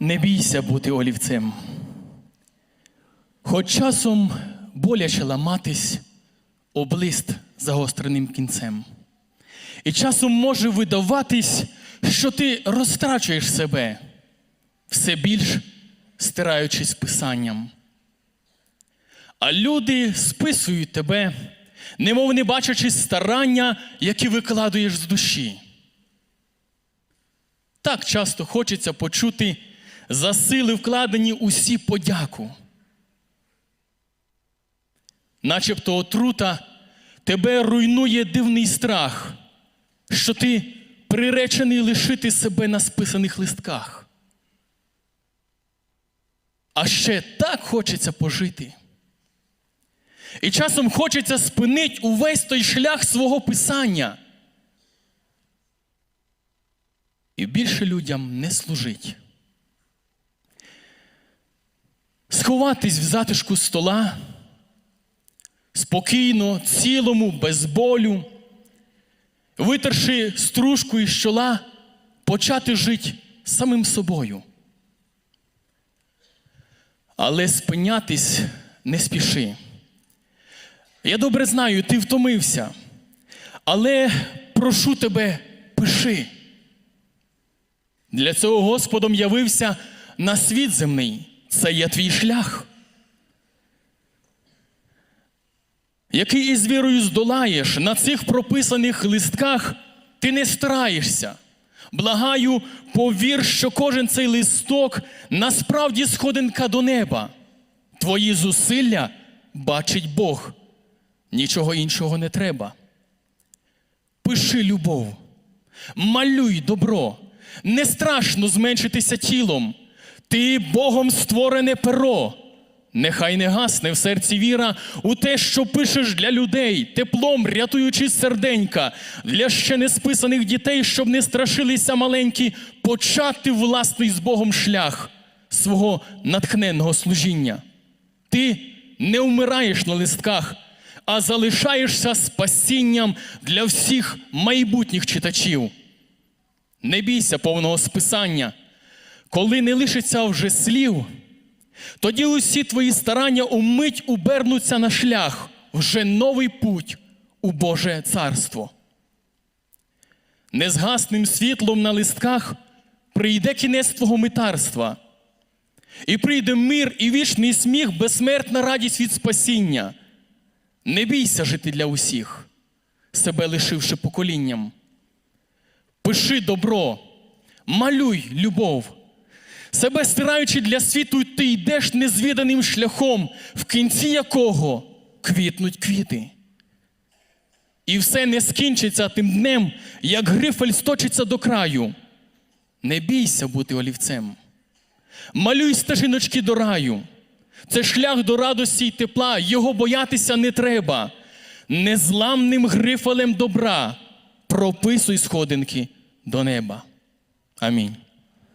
Не бійся бути олівцем. Хоч часом боляче ламатись об лист загостреним кінцем. І часом може видаватись, що ти розтрачуєш себе, все більш стираючись писанням. А люди списують тебе, немов не бачачи старання, які викладуєш з душі. Так часто хочеться почути за сили вкладені усі подяку. Начебто отрута тебе руйнує дивний страх, що ти приречений лишити себе на списаних листках. А ще так хочеться пожити. І часом хочеться спинити увесь той шлях свого писання. І більше людям не служить. Сховатись в затишку стола, спокійно, цілому, без болю, витерши стружку із чола, почати жити самим собою. Але спинятись не спіши. Я добре знаю, ти втомився, але прошу тебе, пиши. Для цього Господом явився на світ земний. Це є твій шлях. Який із вірою здолаєш на цих прописаних листках, ти не стараєшся. Благаю, повір, що кожен цей листок насправді сходинка до неба. Твої зусилля бачить Бог. Нічого іншого не треба. Пиши любов, малюй добро, не страшно зменшитися тілом. Ти Богом створене перо. Нехай не гасне в серці віра у те, що пишеш для людей, теплом рятуючи серденька, для ще не списаних дітей, щоб не страшилися маленькі, почати власний з Богом шлях свого натхненного служіння. Ти не вмираєш на листках, а залишаєшся спасінням для всіх майбутніх читачів. Не бійся повного списання, коли не лишиться вже слів, тоді усі твої старання умить убернуться на шлях, вже новий путь у Боже царство. Незгасним світлом на листках прийде кінець твого митарства, і прийде мир і вічний сміх, безсмертна радість від спасіння. Не бійся жити для усіх, себе лишивши поколінням. Пиши добро, малюй любов. Себе стираючи для світу, ти йдеш незвіданим шляхом, в кінці якого квітнуть квіти. І все не скінчиться тим днем, як грифель сточиться до краю. Не бійся бути олівцем. Малюй стежиночки до раю. Це шлях до радості й тепла, його боятися не треба. Незламним грифелем добра прописуй сходинки до неба. Амінь.